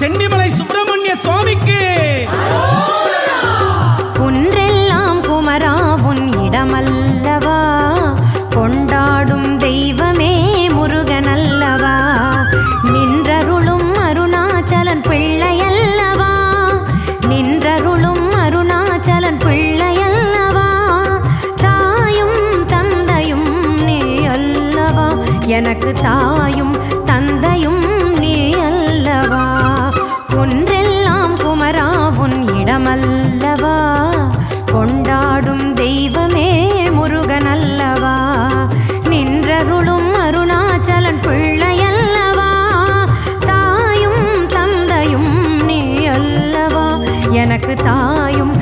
சென்னிமலை சுப்பிரமணிய சுவாமிக்கு. குன்றெல்லாம் குமரா உன் இடமல்லவா? கொண்டாடும் தெய்வமே முருகன் அல்லவா நின்றருளும் அருணாச்சலன் பிள்ளை அல்லவா நின்றருளும் அருணாச்சலன் பிள்ளை அல்லவா தாயும் தந்தையும் நீ அல்லவா? எனக்கு தாயும் அல்லவா? கொண்டாடும் தெய்வமே முருகன் அல்லவா? நின்றருளும் அருணாச்சலன் பிள்ளை அல்லவா? தாயும் தந்தையும் நீ அல்லவா? எனக்கு தாயும்